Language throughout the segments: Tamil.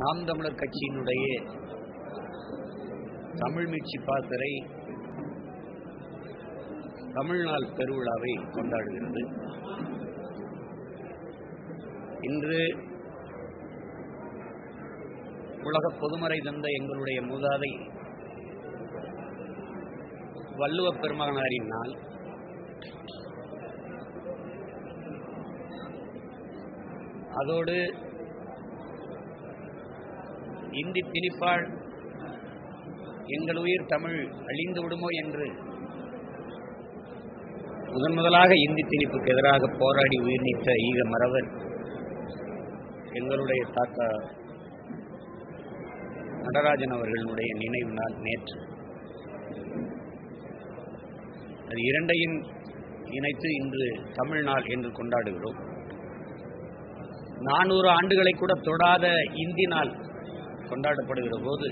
நாம் தமிழர் கட்சியினுடைய தமிழ் மீட்சி பாத்திரை தமிழ்நாள் பெருவிழாவை கொண்டாடுகிறது. இன்று உலக பொதுமறை தந்த எங்களுடைய மூதாதை வள்ளுவ பெருமகனாரின் நாள். அதோடு இந்தி திணிப்பால் எங்கள் உயிர் தமிழ் அழிந்து விடுமோ என்று. முதன் முதலாக இந்தி திணிப்புக்கு எதிராக போராடி உயிர் நீத்த ஈக மறவர் எங்களுடைய தாத்தா நடராஜன் அவர்களுடைய நினைவு நாள் நேற்று. அது இரண்டையும் இணைத்து இன்று தமிழ் நாள் என்று கொண்டாடுகிறோம். நானூறு ஆண்டுகளை கூட தொடாத இந்தி நாள். கொண்டாடப்படுகிற போது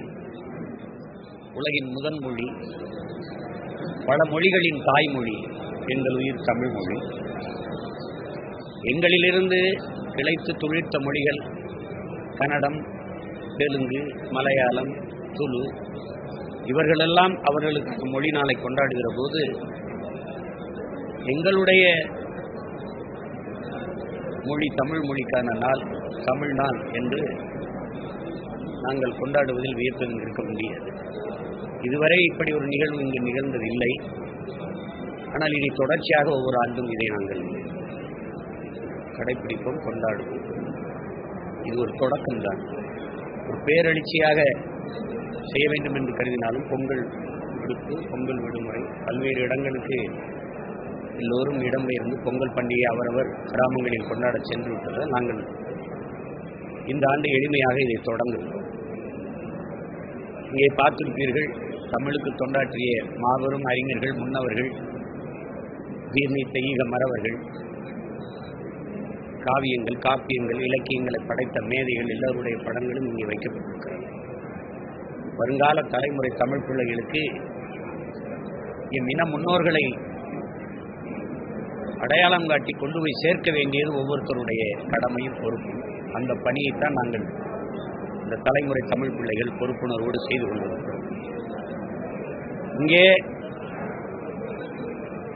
உலகின் முதன் மொழி பல மொழிகளின் தாய்மொழி எங்கள் உயிர் தமிழ் மொழி. எங்களிலிருந்து கிளைத்து துளிர்த்த மொழிகள் கன்னடம் தெலுங்கு மலையாளம் துளு இவர்களெல்லாம் அவர்களுக்கு மொழி நாளை கொண்டாடுகிற போது எங்களுடைய மொழி தமிழ் மொழிக்கான நாள் தமிழ்நாள் என்று நாங்கள் கொண்டாடுவதில் வியப்பு இருக்க முடியாது. இதுவரை இப்படி ஒரு நிகழ்வு இங்கு நிகழ்ந்ததில்லை. ஆனால் இனி தொடர்ச்சியாக ஒவ்வொரு ஆண்டும் இதை நாங்கள் கடைபிடிப்போம் கொண்டாடுவோம். இது ஒரு தொடக்கம்தான் ஒரு பேரெழுச்சியாக செய்ய வேண்டும் என்று கருதினாலும் பொங்கல் விடுப்பு பொங்கல் விடுமுறை பல்வேறு இடங்களுக்கு எல்லோரும் இடம்பெயர்ந்து பொங்கல் பண்டிகை அவரவர் கிராமங்களில் கொண்டாட சென்று விட்டதால் நாங்கள் இந்த ஆண்டு எளிமையாக இதை தொடங்குகிறோம் இங்கே பார்த்திருப்பீர்கள் தமிழுக்கு தொண்டாற்றிய மாபெரும் அறிஞர்கள் முன்னவர்கள் உயிர்நீத்த ஈக மறவர்கள் காவியங்கள் காப்பியங்கள் இலக்கியங்களை படைத்த மேதைகள் எல்லோருடைய படங்களும் இங்கே வைக்கப்பட்டிருக்கிறது. வருங்கால தலைமுறை தமிழ் பிள்ளைகளுக்கு எம் இன முன்னோர்களை அடையாளம் காட்டி கொண்டு போய் சேர்க்க வேண்டியது ஒவ்வொருத்தருடைய கடமையும் பொறுப்பும். அந்த பணியைத்தான் நாங்கள் இந்த தலைமுறை தமிழ் பிள்ளைகள் பொறுப்புணர்வோடு செய்து கொண்டிருக்கிறோம் இங்கே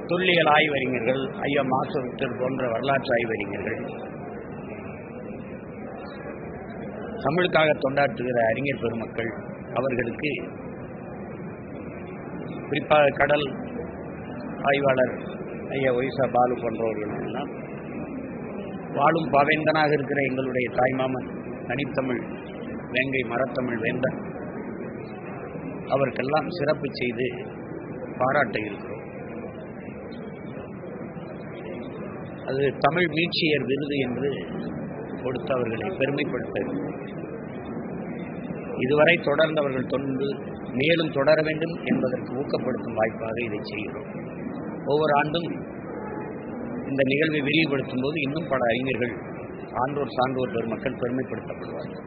தொல்லியல் ஆய்வறிஞர்கள் ஐயா மாசவித்தர் போன்ற வரலாற்று ஆய்வறிஞர்கள் தமிழுக்காக தொண்டாற்றுகிற அறிஞர் பெருமக்கள் அவர்களுக்கு குறிப்பாக கடல் ஆய்வாளர் ஐயா ஒய்சா பாலு போன்றவர்கள் எல்லாம் வாழும் பாவேந்தனாக இருக்கிற எங்களுடைய தாய்மாமன் தனித்தமிழ் வேங்கை மரத்தமிழ் வேந்தன் அவருக்கெல்லாம் சிறப்பு செய்து பாராட்ட இருக்கிறோம் அது தமிழ் மீட்சியர் விருது என்று கொடுத்து அவர்களை பெருமைப்படுத்த இதுவரை தொடர்ந்தவர்கள் தொண்டு மேலும் தொடர வேண்டும் என்பதற்கு ஊக்கப்படுத்தும் வாய்ப்பாக இதை செய்கிறோம். ஒவ்வொரு ஆண்டும் இந்த நிகழ்வை விரிவுபடுத்தும் போது இன்னும் பல அறிஞர்கள் ஆண்டோர் சான்றோர் பெருமக்கள் பெருமைப்படுத்தப்படுவார்கள்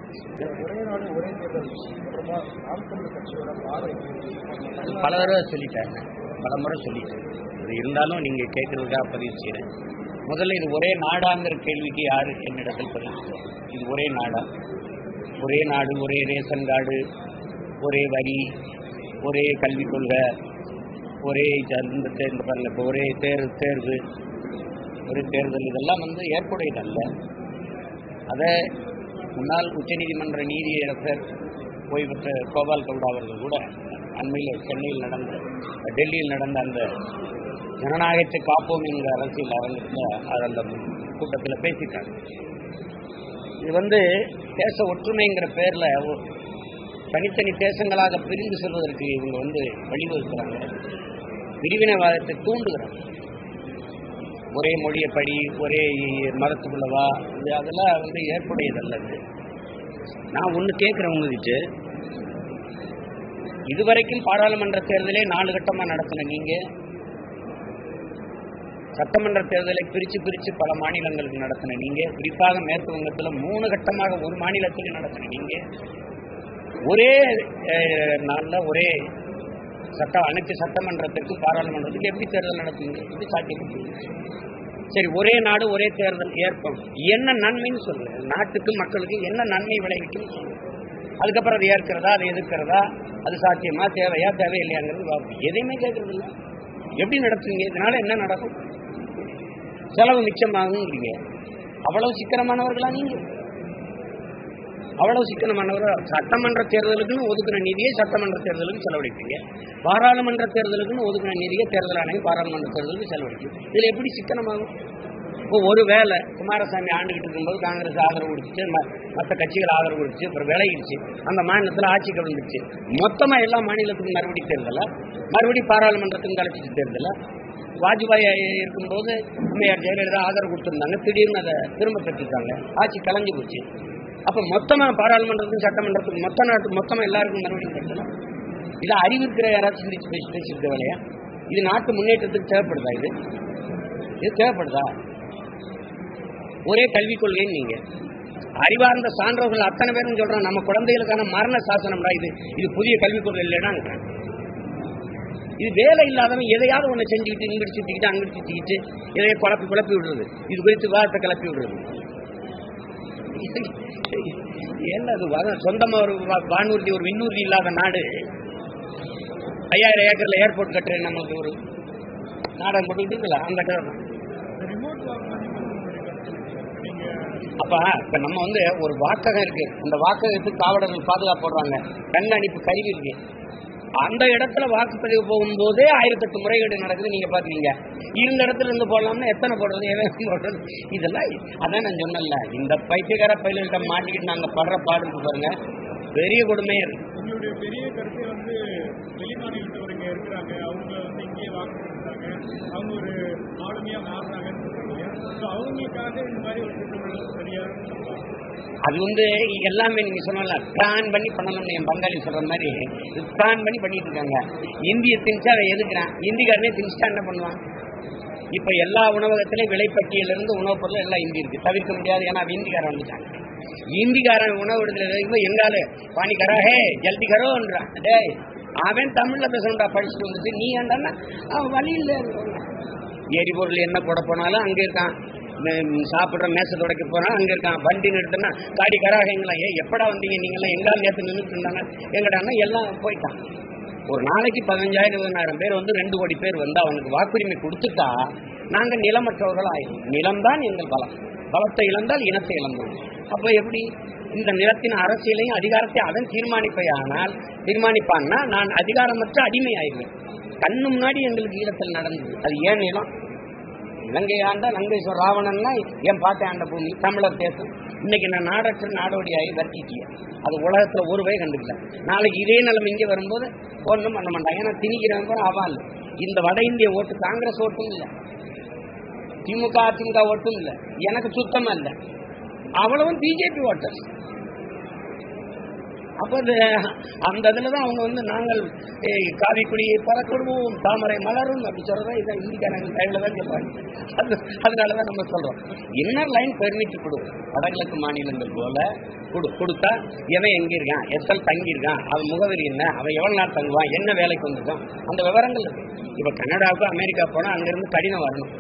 பல தடவை சொல்லிட்டாங்க. பல முறை சொல்லிட்டேன். இது இருந்தாலும் நீங்கள் கேட்குறதுக்காக பதிவு செய்கிறேன் முதல்ல இது ஒரே நாடாங்கிற கேள்விக்கு யார் என்னிடத்தில் பதிவு இது ஒரே நாடா? ஒரே நாடு ஒரே ரேஷன் கார்டு ஒரே வரி ஒரே கல்விக் கொள்கை ஒரே இந்த தேர்ந்து இப்போ ஒரே தேர்வு தேர்வு ஒரே தேர்தல். இதெல்லாம் வந்து ஏற்புடையதல்ல. அதை முன்னாள் உச்சநீதிமன்ற நீதியரசர் ஓய்வு பெற்ற கோபால் கவுடா அவர்கள் கூட அண்மையில் சென்னையில் நடந்த டெல்லியில் நடந்த அந்த ஜனநாயகத்தை காப்போம் என்கிற அரசியல் அரங்கத்தில் அது அந்த கூட்டத்தில் பேசிட்டாங்க இது வந்து தேச ஒற்றுமைங்கிற பேரில் தனித்தனி தேசங்களாக பிரிந்து செல்வதற்கு இவங்க வந்து வழிவகுக்கிறாங்க. பிரிவினைவாதத்தை தூண்டுகிறாங்க. ஒரே மொழியப்படி ஒரே மதத்துக்குள்ளவா? இது அதெல்லாம் வந்து ஏற்புடையதல்ல இது நான் ஒன்று கேட்குறேன் உங்ககிட்ட. இதுவரைக்கும் பாராளுமன்ற தேர்தலே நாலு கட்டமாக நடத்தின நீங்கள் சட்டமன்ற தேர்தலை பிரித்து பிரித்து பல மாநிலங்களுக்கு நடத்தின நீங்கள் குறிப்பாக மேற்கு வங்கத்தில் மூணு கட்டமாக ஒரு மாநிலத்துக்கு நடத்தின நீங்கள் ஒரே நாளில் ஒரே சட்ட அனைத்து சட்டமன்றத்திற்கு பாராளுமன்றத்துக்கு எப்படி தேர்தல் நடத்துவீங்க எப்படி சாத்தியம் சரி ஒரே நாடு ஒரே தேர்தல் ஏற்படும். என்ன நன்மைன்னு சொல்லு நாட்டுக்கு மக்களுக்கு என்ன நன்மை விளைவிக்கும் சொல்லுங்க. அதுக்கப்புறம் அது ஏற்கிறதா அதை எதிர்க்கிறதா அது சாத்தியமா தேவையா தேவையில்லையாங்கிறது எதையுமே கேட்கறது இல்லை எப்படி நடத்துவீங்க இதனால என்ன நடக்கும்? செலவு மிச்சமாகுங்கிறீங்க அவ்வளவு சிக்கனமானவர்களா நீங்கள் அவ்வளவு சிக்கனமானவர் சட்டமன்ற தேர்தலுக்குன்னு ஒதுக்குன நிதியை சட்டமன்ற தேர்தலுக்கு செலவழிப்பீங்க. பாராளுமன்ற தேர்தலுக்குன்னு ஒதுக்குன நிதியை தேர்தல் ஆணையம் பாராளுமன்ற தேர்தலுக்கு செலவழிக்கும். இதுல எப்படி சிக்கனமாகும்? இப்போ ஒரு வேலை குமாரசாமி ஆண்டுகிட்டு இருக்கும்போது காங்கிரஸ் ஆதரவு கொடுத்துச்சு மற்ற கட்சிகள் ஆதரவு கொடுத்துச்சு அப்புறம் விலகிடுச்சு. அந்த மாநிலத்தில் ஆட்சி கவிழ்ந்துச்சு மொத்தமாக எல்லா மாநிலத்துக்கும் மறுபடி தேர்தல மறுபடி பாராளுமன்றத்துக்கும் கலைச்சிட்டு தேர்தல வாஜ்பாய் இருக்கும்போது அம்மையார் ஜெயலலிதா ஆதரவு கொடுத்துருந்தாங்க திடீர்னு அதை திரும்ப பெற்றுட்டாங்க ஆட்சி கலைஞ்சு போச்சு. அப்ப மொத்தமா பாராளுமன்றத்துக்கும் சட்டமன்றத்துக்கும் மொத்த நாட்டு மொத்தமா எல்லாருக்கும் நடவடிக்கை எடுக்கலாம் இதை அறிவு இருக்கிற யாராச்சும் சிந்திச்சு பேசி பேசியிருக்க வேலையா? இது நாட்டு முன்னேற்றத்துக்கு தேவைப்படுதா இது? இது தேவைப்படுதா? ஒரே கல்விக் கொள்கைன்னு நீங்க. அறிவார்ந்த சான்றவர்கள் அத்தனை பேரும் சொல்றாங்க நம்ம குழந்தைகளுக்கான மரண சாசனம்டா இது. இது புதிய கல்விக் கொள்கை இல்லைன்னா இது வேலை இல்லாதவன் எதையாவது ஒன்று செஞ்சுக்கிட்டு இங்கிட்டு சுத்திக்கிட்டு அங்கிட்டு சுத்திக்கிட்டு எதையோ குழப்பி குழப்பி விடுறது. இது குறித்து விவாதத்தை கிளப்பி விடுறது. என்ன அது சொந்தமா ஒரு வானூர்தி ஒரு விண்ணூர்தி இல்லாத நாடு. ஐயாயிரம் ஏக்கர்ல ஏர்போர்ட் கட்டுறேன் நமக்கு ஒரு நாடகம் போட்டுக்கிட்டு அந்த கதை அப்ப இப்ப நம்ம வந்து ஒரு வாக்ககம் இருக்கு. அந்த வாக்ககத்துக்கு காவலர்கள் பாதுகாப்பு போடுறாங்க. கண்காணிப்பு கருவி இருக்கு. அந்த இடத்துல வாக்குப்பதிவு போகும்போதே ஆயிரத்தெட்டு முறைகேடு நடக்குது நீங்க பாக்குறீங்க. இருந்த இடத்துல இருந்து போடலாம்னா எத்தனை போடுறது எவ்வளோ போடுறது? இதெல்லாம் அதான் நான் சொன்னேன்ல இந்த பைத்தியக்கார பயில்கிட்ட மாட்டிக்கிட்டு நாங்க படுற பாடுக்கு பாருங்க பெரிய கொடுமையே இருக்கு பெரிய கருத்து வந்து இருக்கிறாங்க அவங்க வந்து வாக்கு அவங்க ஒரு ஆளுமையா அவங்களுக்காக இந்த மாதிரி ஒரு திட்டங்கள் சரியா அது வந்து எல்லாமே நீங்க சொன்னல பிளான் பண்ணி பண்ணணும்னு என் பங்காளி சொல்ற மாதிரி பிளான் பண்ணி பண்ணிட்டு இருக்காங்க. இந்திய திணிச்சா அதை எதுக்குறான்? இந்திக்காரனே திணிச்சா என்ன பண்ணுவான்? இப்ப எல்லா உணவகத்திலையும் விலைப்பட்டியிலிருந்து உணவுப் பொருள் எல்லாம் இந்தி இருக்கு. தவிர்க்க முடியாது ஏன்னா இந்திக்காரன் வந்துட்டாங்க இந்திக்காரன் உணவு எடுத்துல எங்காலு பாணிக்காரோ ஹே ஜல்தி கரோன்றான். டேய் அவன் தமிழ்ல பேசணும்டா படிச்சுட்டு வந்துட்டு நீ ஏன்டான்னா வழியில் வழி இல்லை எரிபொருள் என்ன போட போனாலும் அங்கே இருக்கான். சாப்பிட்ற மேச துடைக்க போனா அங்க இருக்கான் வண்டி நிறுத்தினா காடி கராகங்களா ஏ எப்படா வந்தீங்க நீங்களாம் எங்கால் நேற்று நின்றுட்டு இருந்தாங்க? எங்கடான்னா எல்லாம் போயிட்டான். ஒரு நாளைக்கு பதினஞ்சாயிரம் இருபதாயிரம் பேர் வந்து ரெண்டு கோடி பேர் வந்து அவனுக்கு வாக்குரிமை கொடுத்துட்டா நாங்க நிலமற்றவர்கள் ஆயிடும் நிலம்தான் எங்கள் பலம். பலத்தை இழந்தால் இனத்தை இழந்தோம். அப்ப எப்படி? இந்த நிலத்தின் அரசியலையும் அதிகாரத்தை அதன் தீர்மானிப்பையானால் தீர்மானிப்பான்னா நான் அதிகாரமற்ற அடிமை ஆயிடுவேன் கண்ணு முன்னாடி எங்களுக்கு ஈழத்தில் நடந்தது. அது ஏன் நிலம்? இலங்கை ஆண்ட லங்கேஸ்வர ராவணன்னா என் பாட்டை ஆண்ட பூமி தமிழர் தேசம். இன்னைக்கு நான் நாடற்ற நாடோடியாகி வர்த்திட்டிய அது உலகத்தில் ஒரு கண்டுக்கிட்டேன் கண்டுக்கல நாளைக்கு இதே நிலைமை இங்கே வரும்போது ஒன்றும் பண்ண மாட்டாங்க ஏன்னா திணிக்கிறவங்க கூட அவன் இந்த வட இந்திய ஓட்டு காங்கிரஸ் ஓட்டும் இல்லை. திமுக அதிமுக ஓட்டும் இல்லை. எனக்கு சுத்தமாக இல்லை. அவ்வளவும் பிஜேபி ஓட்டர்ஸ் அப்ப அந்த இதுல தான் அவங்க வந்து நாங்கள் காவிக்குடியை பறக்கிடுவோம் தாமரை மலரும் அப்படி சொல்றதா இதை இந்திக்காரங்க டைம்ல தான் சொல்றாங்க அது அதனால தான் நம்ம சொல்றோம். இன்னர் லைன் பெர்மிட் கொடு? வடகிழக்கு மாநிலங்கள் போல கொடு கொடுத்தா எவன் எங்க இருக்கான் எத்தல் தங்கியிருக்கான்? அவன் முகவரி என்ன? அவன் எவ்வளவு நாள் தங்குவான்? என்ன வேலைக்கு வந்திருக்கான்? அந்த விவரங்கள் இருக்கு. இப்ப கனடாவுக்கு அமெரிக்கா போனா அங்கிருந்து கடினம் வரணும்.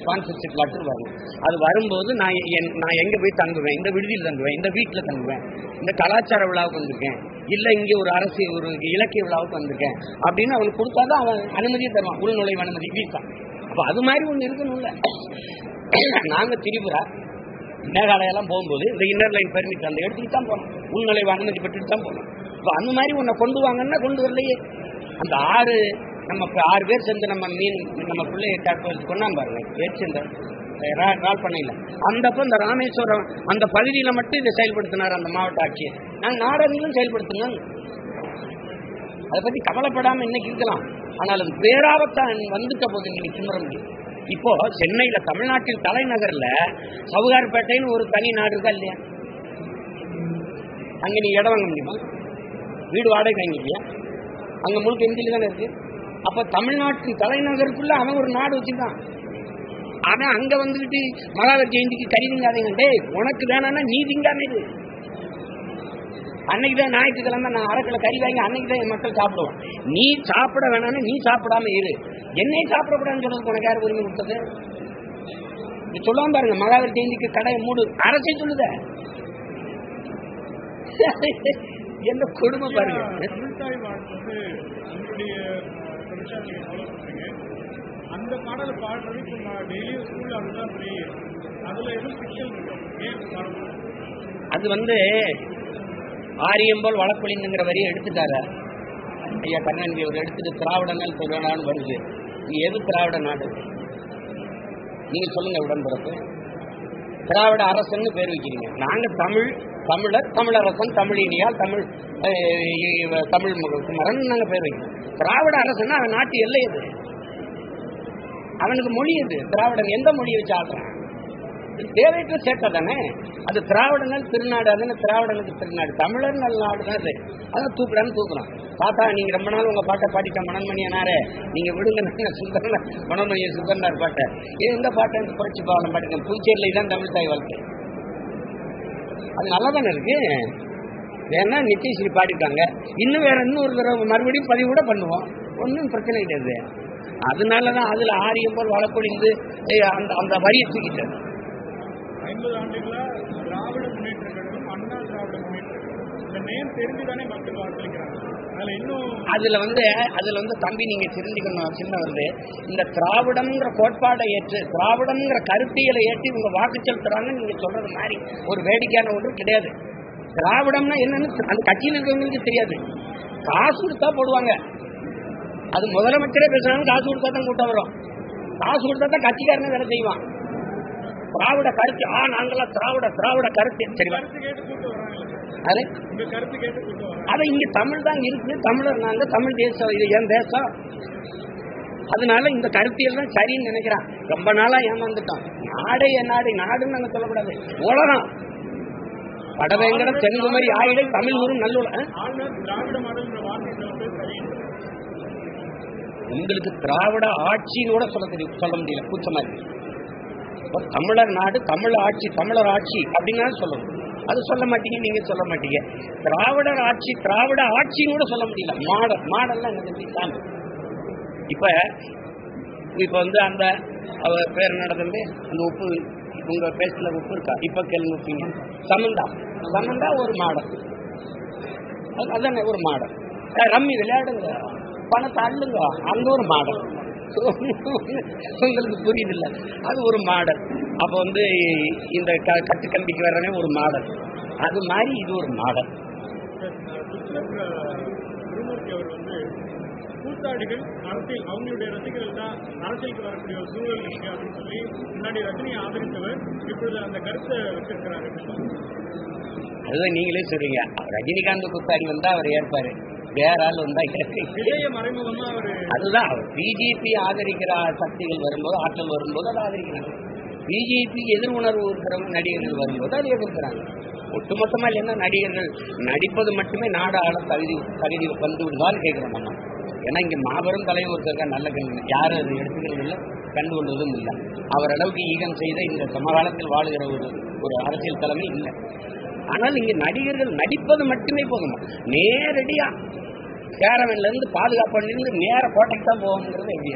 ஸ்பான்சர்ஷிப் லெட்டர் வரும். அது வரும்போது நான் என் நான் எங்கே போய் தங்குவேன்? இந்த விடுதியில் தங்குவேன். இந்த வீட்டில் தங்குவேன். இந்த கலாச்சார விழாவுக்கு வந்திருக்கேன். இல்லை இங்கே ஒரு அரசு ஒரு இலக்கிய விழாவுக்கு வந்திருக்கேன். அப்படின்னு அவனுக்கு கொடுத்தாதான் அவன் அனுமதியை தருவான். உள்நுழைவு அனுமதி வீசா அப்போ அது மாதிரி ஒன்று இருக்கணும்ல. நாங்கள் திரிபுரா மேகாலயெல்லாம் போகும்போது இந்த இன்னர் லைன் பெர்மிட் அந்த எடுத்துட்டு தான் போனோம். உள்நுழைவு அனுமதி பெற்றுட்டு தான் போனோம். இப்போ அந்த மாதிரி உன்னை கொண்டு வாங்கன்னா கொண்டு வரலையே. அந்த ஆறு நம்ம ஆறு பேர் சேர்ந்து நம்ம மீன் நம்ம பிள்ளைய காட்டு கொண்டாந்து பாருங்க. ஏற்று கால் பண்ணல அந்தப்போ இந்த ராமேஸ்வரம் அந்த பகுதியில் மட்டும் இதை செயல்படுத்தினார் அந்த மாவட்ட ஆட்சியர். நாங்கள் நாடகங்களும் செயல்படுத்தினோம். அதை பற்றி கவலைப்படாமல் இன்னைக்கு இருக்கலாம். ஆனால் அது பேராபத்தான் வந்துட்ட போது இன்னைக்கு சிம்மர முடியும் இப்போ சென்னையில தமிழ்நாட்டின் தலைநகர்ல சவுகார்பேட்டைன்னு ஒரு தனி நாடு இருக்கா இல்லையா? அங்க நீ இடம் வாங்க முடியுமா? வீடு வாடகை வாங்கிக்கியா அங்க முழுக்க இந்தியில தானே இருக்கு? அப்ப தமிழ்நாட்டின் தலைநகருக்குள்ள அவன் ஒரு நாடு வச்சிருக்கான். அவன் அங்க வந்துகிட்டு மகாவீர் ஜெயந்திக்கு கறி திங்காதீங்க உனக்கு வேணாம்னா நீ திங்காம இது அன்னைக்கு தான் ஞாயிற்றுக்கிழமை நான் அரக்கில் கறி வாங்கி அன்னைக்கு தான் என் மக்கள் சாப்பிடுவோம் நீ சாப்பிட வேணாம்னு நீ சாப்பிடாம இரு. என்னை சாப்பிடக்கூடாதுன்னு சொல்றதுக்கு உனக்கு யார் உரிமை கொடுத்தது? நீ சொல்லாம பாருங்க மகாவீர் ஜெயந்திக்கு கடை மூடு. அரசே சொல்லுத. என்ன கொடுமை பாருங்க. தமிழ்தாய் ஃபாலோ பண்றீங்க அந்த பாடல் பாடுறது இப்போ டெய்லியும் ஸ்கூல்ல அதுதான் போய் அதுல எதுவும் ஃபிக்ஷன் இருக்கும் ஏன் அது வந்து ஆரியம்போல் வழக்கொழிந்துங்கிற வரியை எடுத்துட்டாரு. ஐயா கண்ணன் அவர் எடுத்துட்டு திராவிடங்கள் திருநாடு வருது. நீ எது திராவிட நாடு? நீங்க சொல்லுங்க உடன்பிறப்பு. திராவிட அரசுன்னு பேர் வைக்கிறீங்க. நாங்க தமிழ் தமிழர் தமிழரசன் தமிழினியால் தமிழ் தமிழ் மு- குமரன் பேர் திராவிட அரசன்னா அவன் நாட்டு எல்லை எது அவனுக்கு மொழி எது திராவிடன் எந்த மொழியை வச்சு ஆடுறான் இது தேவையற்ற சேட்டை தானே. அது திராவிடங்கள் திருநாடு அதுன்னு திராவிடனுக்கு திருநாடு? தமிழர் நல்ல நாடு தான் அது. அதான் தூக்குறான்னு தூக்குறோம் தாத்தா நீங்க ரொம்ப நாள் உங்க பாட்டை பாடிட்ட மனன்மணியனாரே. நீங்க விடுங்க நான் சுந்தரன மனோன்மணிய சுந்தரனார் பாட்டை. இது எந்த பாட்டை புரட்சி பாவலம் பாடிட்டேன் புதுச்சேரியில் தான் தமிழ் தாய் வாழ்க்கை. அது நல்லாதானே இருக்கு? வேணா நித்யஸ்ரீ பாடிட்டாங்க இன்னும் வேற இன்னொரு தடவை மறுபடியும் பதிவு கூட பண்ணுவோம். ஒன்றும் பிரச்சனை கிடையாது. அதனால தான் அதில் ஆரியம் போல் வழக்கொழிந்து அந்த அந்த வரியை தூக்கிட்டது ஐம்பது ஆண்டுகளா திராவிட முன்னேற்ற கழகம் அண்ணா திராவிட முன்னேற்ற இந்த நேம் தெரிஞ்சுதானே மக்கள் வாக்களிக்கிறாங்க அதுல இன்னும் அதுல வந்து அதுல வந்து தம்பி நீங்க தெரிஞ்சுக்கணும் சின்ன வந்து இந்த திராவிடம்ங்கிற கோட்பாடை ஏற்று திராவிடம்ங்கிற கருத்தியலை ஏற்றி இவங்க வாக்கு செலுத்துறாங்கன்னு நீங்க சொல்றது மாதிரி ஒரு வேடிக்கையான ஒன்று கிடையாது. திராவிடம்னா என்னன்னு அந்த கட்சியில் இருக்கிறவங்களுக்கு தெரியாது. காசு கொடுத்தா போடுவாங்க. அது முதலமைச்சரே பேசுறாங்க காசு கொடுத்தா தான் கூட்டம் வரும். காசு கொடுத்தா தான் கட்சிக்காரனே வேலை செய்வான். திராவிட கருத்து ஆ நாங்களாம் திராவிட திராவிட கருத்து. சரிவா? அது அது இங்க தமிழ் தான் இருக்குது தமிழர் நாங்க தமிழ் தேசம் இது என் தேசம்? அதனால இந்த கருத்தியல் தான் சரின்னு நினைக்கிறான். ரொம்ப நாளா ஏமாந்துட்டோம் நாடே என் நாடு நாடுன்னு நாங்க சொல்லக்கூடாது. உலகம். வடவேங்கட தென்குமரி ஆயிடை தமிழ் ஊரும் சரி. உங்களுக்கு திராவிட ஆட்சின்னு கூட சொல்ல தெரியும் சொல்ல முடியல. கூச்சமா இருக்கு. தமிழர் நாடு தமிழ் ஆட்சி தமிழர் ஆட்சி அப்படின்னா சொல்லணும். அது சொல்ல மாட்டீங்க நீங்க சொல்ல மாட்டீங்க. திராவிடர் ஆட்சி திராவிட ஆட்சின்னு கூட சொல்ல முடியல. மாடல் மாடல்லாம் என்ன இப்ப இப்ப வந்து அந்த அவர் பேர் நடந்தது அந்த உப்பு உங்க பேஸ்ட்ல உப்பு இருக்கா? இப்ப கேள்வி வைப்பீங்க சமந்தா. சமந்தா ஒரு மாடல். அது- அதானே ஒரு மாடல். ரம்மி விளையாடுங்க. பணத்தை அள்ளுங்க. அந்த ஒரு மாடல். உங்களுக்கு புரியுது இல்லை? அது ஒரு மாடல். அப்ப வந்து இந்த க- கட்டுக்கம்பிக்கு வர்றனே ஒரு மாடல். அது மாதிரி இது ஒரு மாடல். கூத்தாடிகள் அரசியல் அவங்களுடைய ரசிகர்கள் தான் அரசியலுக்கு வரக்கூடிய ஒரு சூழல் இருக்கு அப்படின்னு சொல்லி முன்னாடி ரஜினியை ஆதரித்தவர் இப்பொழுது அந்த கருத்தை வச்சிருக்கிறாரு. அதுதான் நீங்களே சொல்றீங்க. ரஜினிகாந்த் குத்தாடி வந்தா அவர் ஏற்பாரு. வேற ஆள் வந்தா அதுதான் பிஜேபி ஆதரிக்கிற சக்திகள் வரும்போது ஆற்றல் வரும்போது அதை ஆதரிக்கிறாங்க பிஜேபி எதிர் உணர்வு இருக்கிற நடிகர்கள் வரும்போது அதை எதிர்க்கிறாங்க. ஒட்டுமொத்தமா இல்லைன்னா நடிகர்கள் நடிப்பது மட்டுமே நாடு ஆள தகுதி தகுதி வந்து விடுதான்னு கேட்கிறோம் நம்ம. ஏன்னா இங்க மாபெரும் தலைவர் ஒருத்தருக்கா நல்ல கல்வி யாரும் அதை எடுத்துக்கிறது இல்லை கண்டு கொள்வதும் இல்லை. அவர் அளவுக்கு ஈகம் செய்த இந்த சமகாலத்தில் வாழுகிற ஒரு ஒரு அரசியல் தலைமை இல்லை. ஆனால் இங்க நடிகர்கள் நடிப்பது மட்டுமே போதுமா? நேரடியா கேரவன்ல இருந்து பாதுகாப்பு நேர கோட்டைக்கு தான் போகணுங்கிறது எப்படி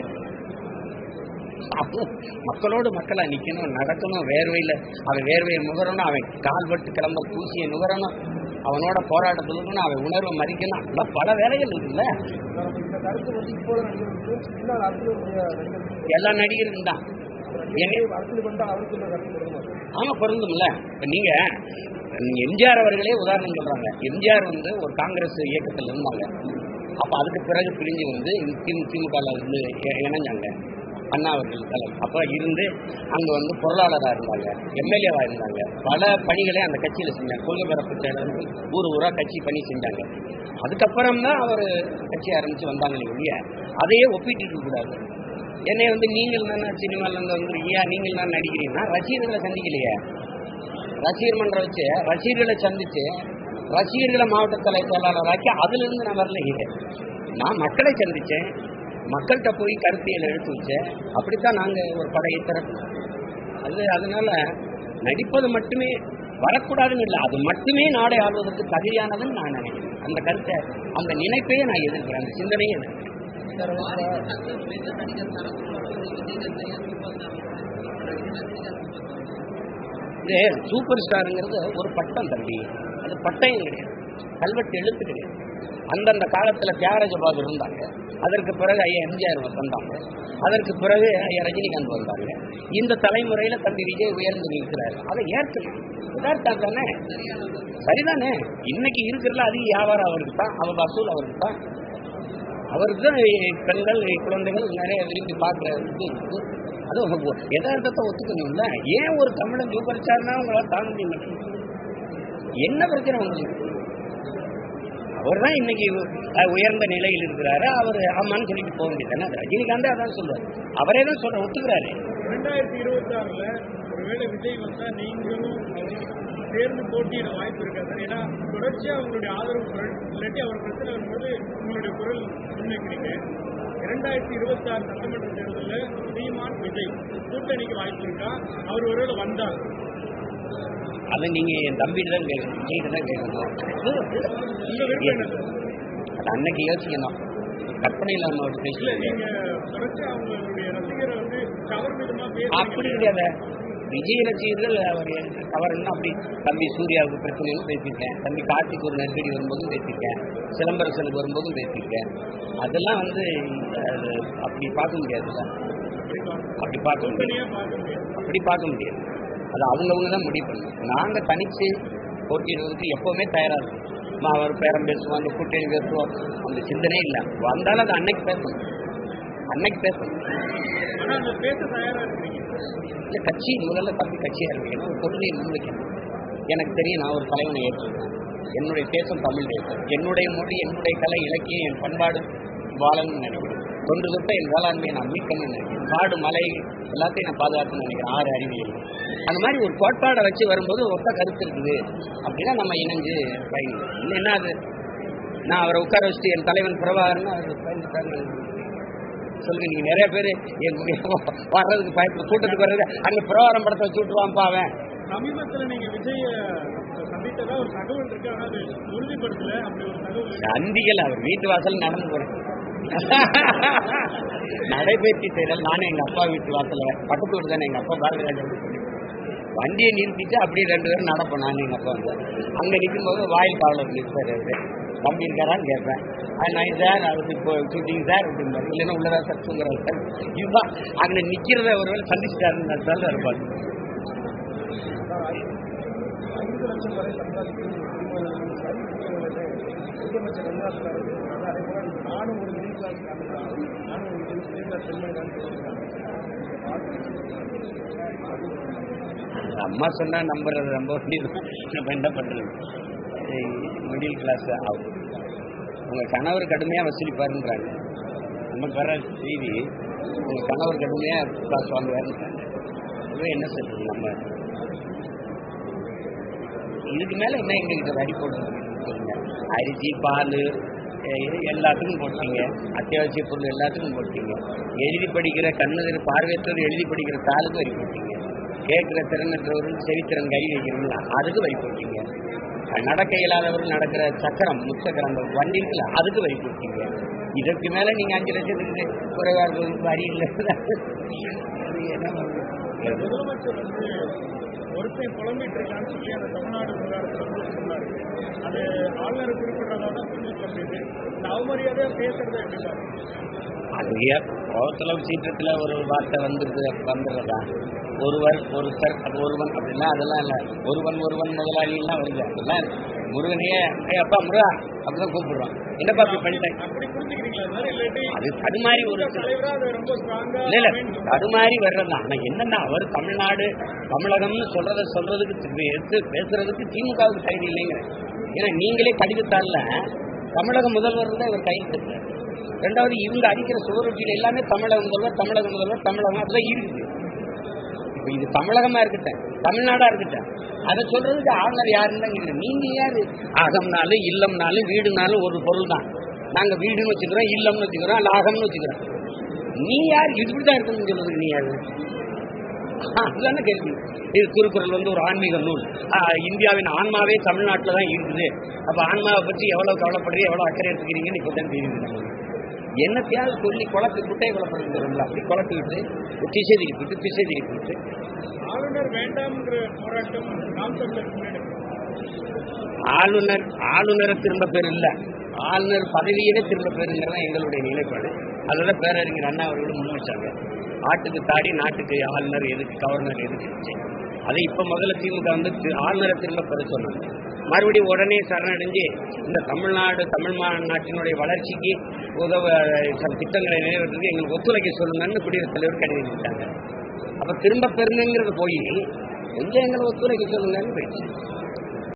இருக்கு அப்போ மக்களோடு மக்களா நிக்கணும் நடக்கணும் வேர்வையில அவன் வேர்வையை நுகரணும் அவன் கால்பட்டு கிளம்ப தூசியை நுகரணும் அவனோட போராட்டத்தில் இருக்கணும் அவன் உணர்வை மறிக்கணும் அதெல்லாம் பல வேலைகள் இருக்குல்ல? எல்லா நடிகரும் தான். என்ன ஆமா பொருந்தும்ல. இப்ப நீங்க எம்ஜிஆர் அவர்களே உதாரணம் சொல்றாங்க. எம்ஜிஆர் வந்து ஒரு காங்கிரஸ் இயக்கத்தில் இருந்தாங்க. அப்ப அதுக்கு பிறகு பிரிஞ்சு வந்து திமுக இருந்து இணைஞ்சாங்க. அண்ணா அவர்கள் தலைவர் அப்போ இருந்து அங்கே வந்து பொருளாளராக இருந்தாங்க எம்எல்ஏவாக இருந்தாங்க. பல பணிகளை அந்த கட்சியில் செஞ்சாங்க. கொள்கை பரப்பு செயலர்கள் ஊர் ஊராக கட்சி பணி செஞ்சாங்க. அதுக்கப்புறம் தான் அவர் கட்சி ஆரம்பித்து வந்தாங்களே ஒழிய அதையே ஒப்பிட்டு இருக்கக்கூடாது என்னை வந்து நீங்கள் தானே சினிமால வந்துருக்கியா நீங்கள் தான் நடிக்கிறீங்கன்னா ரசிகர்களை சந்திக்கலையே. ரசிகர் மன்றம் வச்சு ரசிகர்களை சந்தித்து ரசிகர்களை மாவட்ட தலை செயலாளராக்கி அதுலேருந்து நான் வரல நான் மக்களை சந்தித்தேன் மக்கள்கிட்ட போய் கருத்தியல் எடுத்து வச்சேன் அப்படித்தான் நாங்க ஒரு படையை திறக்கணும். அது அதனால நடிப்பது மட்டுமே வரக்கூடாதுன்னு இல்லை அது மட்டுமே நாடை ஆள்வதற்கு தகுதியானதுன்னு நான் நினைக்கிறேன். அந்த கருத்தை அந்த நினைப்பையே நான் எதிர்க்கிறேன் அந்த சிந்தனையை இது சூப்பர் ஸ்டாருங்கிறது ஒரு பட்டம் தம்பி. அது பட்டயம் கிடையாது. கல்வெட்டு எழுத்து கிடையாது. அந்தந்த காலத்துல தியாகராஜ பாபு இருந்தாங்க. அதற்கு பிறகு ஐயா எம்ஜிஆர் வந்தாங்க. அதற்கு பிறகு ஐயா ரஜினிகாந்த் வந்தாங்க. இந்த தலைமுறையில தம்பி விஜய் உயர்ந்து நிற்கிறார். அதை ஏற்கணும் யதார்த்தம் தானே? சரிதானே? இன்னைக்கு இருக்கிறதுல அதிக வியாபாரம் அவருக்கு தான் அவர் வசூல் அவருக்கு தான். அவருக்கு தான் பெண்கள் குழந்தைகள் நிறைய விரும்பி பார்க்குற இது இருக்கு. அது எதார்த்தத்தை ஒத்துக்கணும்ல? ஏன் ஒரு தமிழன் சூப்பர் ஸ்டார்னா உங்களால் தாங்க முடியும் என்ன பிரச்சனை உங்களுக்கு? அவர் தான் இன்னைக்கு உயர்ந்த நிலையில் இருக்கிறாரு. அவர் ஆமான்னு சொல்லிட்டு போக வேண்டியது ரஜினிகாந்தே அதான் சொல்றாரு. அவரே தான் சொல்ற ஒத்துக்கிறாரு. ரெண்டாயிரத்தி இருபத்தி ஆறுல ஒருவேளை விஜய் வந்தா நீங்களும் சேர்ந்து போட்டியிட வாய்ப்பு இருக்காது. ஏன்னா தொடர்ச்சியா அவங்களுடைய ஆதரவு குரல் இல்லாட்டி அவர் பிரச்சனை வரும்போது உங்களுடைய குரல் முன்வைக்கிறீங்க இரண்டாயிரத்தி இருபத்தி ஆறு சட்டமன்ற தேர்தலில் சீமான் விஜய் கூட்டணிக்கு வாய்ப்பு இருக்கா? அவர் ஒருவேளை வந்தார் அதை நீங்க என் தம்பிட்டு தான் கேட்கணும் விஜய்கிட்ட தான் கேட்கணும்? அது அன்னைக்கு யோசிக்கணும். கற்பனை இல்லாம ஒரு அப்படி கிடையாது. விஜய் ரசிகர்கள் அவர் கவர்னா அப்படி தம்பி சூர்யாவுக்கு பிரச்சனையும் பேசியிருக்கேன். தம்பி கார்த்திக் ஒரு நெருக்கடி வரும்போதும் பேசியிருக்கேன். சிலம்பரசனுக்கு வரும்போதும் பேசியிருக்கேன். அதெல்லாம் வந்து அப்படி பார்க்க முடியாதுல்ல அப்படி பார்க்க முடியாது. அப்படி பார்க்க முடியாது. அது அவங்கவுங்க தான் முடிவு பண்ணணும். நாங்கள் தனித்து போட்டியிடுறதுக்கு எப்போவுமே தயாராக இருக்கும். நான் அவர் பேரம் பேசுவோம் அந்த கூட்டணி பேசுவோம் அந்த சிந்தனையே இல்லை. வந்தாலும் அது அன்னைக்கு பேசணும். அன்னைக்கு பேசணும். இல்லை கட்சி முதல்ல தம்பி கட்சியாக இருக்கணும் ஒரு கொள்கையை முன்வைக்கணும் எனக்கு தெரியும் நான் ஒரு தலைவனை ஏற்றிருக்கேன் என்னுடைய தேசம் தமிழ் தேசம். என்னுடைய மொழி என்னுடைய கலை இலக்கியம் என் பண்பாடு வாழணும்னு நினைக்கிறேன். தொன்று தொட்ட என் வேளாண்மையை நான் மீட்கணும்னு நினைக்கிறேன். காடு மலை எல்லாத்தையும் நான் பாதுகாக்கணும்னு நினைக்கிறேன். ஆறு அறிவியல். அந்த மாதிரி ஒரு கோட்பாடை வச்சு வரும்போது ஒத்த கருத்து இருக்குது. அப்படின்னா நம்ம இணைஞ்சு பயணிக்கணும் இல்லைன்னா அது? நான் அவரை உட்கார வச்சுட்டு என் தலைவன் பிரபாகரன் அவர் பயந்துட்டாங்க சொல்லுங்க நீங்க நிறைய பேர் என் வர்றதுக்கு பயப்பட கூட்டத்துக்கு வர்றது அங்க பிரவாரம் படத்தை வச்சு விட்டுருவான்ப்பா அவன். சமீபத்துல நீங்க விஜய சந்தித்ததா ஒரு தகவல் இருக்கு. ஆனா அது உறுதிப்படுத்தல. அப்படி ஒரு தகவல். சந்திகள் அவர் வீட்டு வாசல் நடந்து போறேன். நடைபயிற்சி செய்தல் நானும் எங்க அப்பா வீட்டு வாசல பக்கத்து வீடு தானே எங்க அப்பா பாரதிராஜன் வண்டியை நிறுத்திட்டு அப்படியே ரெண்டு பேரும் நடப்போம் நான் எங்க அப்பா வந்து. அங்க நிற்கும் போது வாயில் காவலர் நிற்பாரு அவரு. தம்பி இருக்காரான்னு கேட்பேன். அது நான் சார் அது இப்போ ஷூட்டிங் சார் அப்படிம்பாரு. இல்லைன்னா உள்ளதா சார் தூங்குறாரு சார். இதுதான் அங்க நிக்கிறத ஒருவேளை சந்திச்சுட்டாருன்னு சார் இருப்பாரு ஐந்து லட்சம் வரை சம்பாதிக்கும் முதலமைச்சர் தமிழ்நாட்டில் அதே போல நானும் ஒரு மிடில் கிளாஸ் நானும் ஒரு மிடில் கிளாஸ் அம்மா சொன்னா நம்புறது ரொம்ப நம்ம என்ன பண்றது? மிடில் கிளாஸ் ஆகும் உங்க கணவர் கடுமையா வசூலிப்பாருன்றாங்க நமக்கு வர செய்தி உங்க கணவர் கடுமையா காசு வாங்குவாருன்றாங்க இதுவே என்ன சொல்றது நம்ம? இதுக்கு மேல என்ன எங்ககிட்ட அடி போடுறது அரிசி பால் இது எல்லாத்துக்கும் போட்டீங்க. அத்தியாவசிய பொருள் எல்லாத்துக்கும் போட்டீங்க. எழுதி படிக்கிற கண்ணு பார்வையற்றவர் எழுதி படிக்கிற தாளுக்கு வரி போட்டீங்க. கேட்கிற திறனற்றவர்கள் செவித்திறன் கை வைக்கிறீங்களா? அதுக்கு வரி போட்டீங்க. நடக்க இயலாதவர்கள் நடக்கிற சக்கரம் முச்சக்கரம் வண்டி இருக்குல்ல அதுக்கு வரி போட்டீங்க. இதற்கு மேல நீங்க அஞ்சு லட்சத்துக்கு குறைவா இருக்கிறது வரி இல்லை. என்ன ஒருத்தன் புலம்பிட்டு இருக்கான்னு சொல்லி அந்த தமிழ்நாடு விவகாரத்தில் வந்து சொன்னாரு. அது ஆளுநர் குறிப்பிடுறதா தான் புரிஞ்சுக்க முடியுது இந்த அவமரியாதையா பேசுறதை எப்படி பாருங்க அது ஏன் கோவத்துல சீற்றத்துல ஒரு வார்த்தை வந்துருது வந்துடுறதா? ஒருவர் அது ஒருவன் அப்படின்னா அதெல்லாம் இல்லை. ஒருவன் ஒருவன் முதலாளிலாம் வருது அதெல்லாம். முருகனையே அப்பா முருகா அப்படிதான் கூப்பிடுறோம் என்னப்பா அப்படி பண்ணிட்டேன் அது அது மாதிரி ஒரு இல்ல இல்ல அது மாதிரி வர்றதுதான் ஆனா என்னன்னா அவர் தமிழ்நாடு தமிழகம்னு சொல்றத சொல்றதுக்கு பேசு பேசுறதுக்கு திமுகவுக்கு தகுதி இல்லைங்கிற ஏன்னா நீங்களே கடிதத்தால தமிழக முதல்வர் தான் இவர் கைது ரெண்டாவது இவங்க அடிக்கிற சுவரொட்டியில எல்லாமே தமிழக முதல்வர் தமிழக முதல்வர் தமிழகம் அப்படிதான் இருக்குது. இப்போ இது தமிழகமா இருக்கட்டும் தமிழ்நாடா இருக்கட்டும். அதை சொல்றதுக்கு ஆளுநர் யாருன்னு தான் யார் நீங்க யாரு? அகம்னாலும் இல்லம்னாலும் வீடுனாலும் ஒரு பொருள் தான் நாங்க வீடுன்னு வச்சுக்கிறோம் இல்லம்னு வச்சுக்கிறோம் அல்ல அகம்னு வச்சுக்கிறோம். நீ யார்? இப்படிதான் இருக்கணும்னு சொல்றதுக்கு நீ யாரு? அதுதானே கேள்வி. இது திருக்குறள் வந்து ஒரு ஆன்மீக நூல். ஆஹ் இந்தியாவின் ஆன்மாவே தமிழ்நாட்டில் தான் இருக்குது. அப்ப ஆன்மாவை பற்றி எவ்வளவு கவலைப்படுறீங்க எவ்வளோ அக்கறை எடுத்துக்கிறீங்கன்னு இப்போ தான் தெரியுது என்னத்தையாவது சொல்லி குழப்பி குட்டையை குழப்பம் அப்படி குழப்பி விட்டு திசை திருப்பி விட்டு திசை திருப்பி விட்டு ஆளுநர் வேண்டாம்ங்கிற போராட்டம் ஆளுநர் ஆளுநரை திரும்ப பேர் இல்லை ஆளுநர் பதவியவே திரும்ப பேருங்கிறது எங்களுடைய நிலைப்பாடு. அதெல்லாம் பேரறிஞர் அண்ணா அவர்களும் முன் வச்சாங்க. ஆட்டுக்கு தாடி நாட்டுக்கு ஆளுநர் எதுக்கு கவர்னர் எதுக்கு? அதை இப்ப முதல்ல திமுக வந்து ஆளுநரை திரும்ப பெற சொன்னாங்க மறுபடியும் உடனே சரணடைஞ்சு இந்த தமிழ்நாடு தமிழ் மா- நாட்டினுடைய வளர்ச்சிக்கு உதவ சில திட்டங்களை நிறைவேற்றுறதுக்கு எங்களுக்கு ஒத்துழைக்க சொல்லுங்கன்னு குடியரசுத் தலைவர் கடிதம் விட்டாங்க அப்ப திரும்ப பெருமைங்கிறது போய் கொஞ்சம் எங்களை ஒத்துழைக்க சொல்லுங்கன்னு போயிடுச்சு.